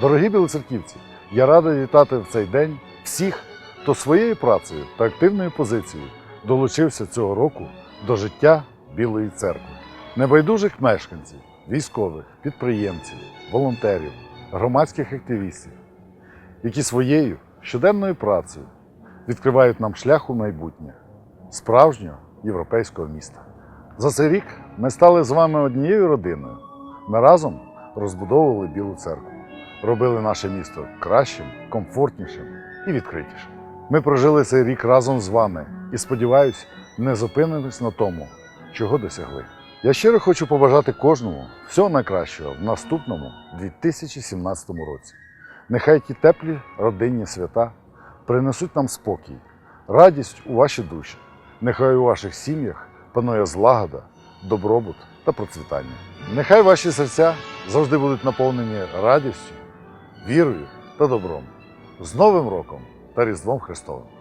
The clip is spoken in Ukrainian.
Дорогі білоцерківці, я радий вітати в цей день всіх, хто своєю працею та активною позицією долучився цього року до життя Білої церкви. Небайдужих мешканців, військових, підприємців, волонтерів, громадських активістів, які своєю щоденною працею відкривають нам шлях у майбутнє справжнього європейського міста. За цей рік ми стали з вами однією родиною. Ми разом розбудовували Білу церкву, робили наше місто кращим, комфортнішим і відкритішим. Ми прожили цей рік разом з вами і сподіваюся, не зупинимось на тому, чого досягли. Я щиро хочу побажати кожному всього найкращого в наступному 2017 році. Нехай ті теплі родинні свята принесуть нам спокій, радість у ваші душі. Нехай у ваших сім'ях панує злагода, добробут та процвітання. Нехай ваші серця завжди будуть наповнені радістю, вірою та добром. З Новим роком та Різдвом Христовим!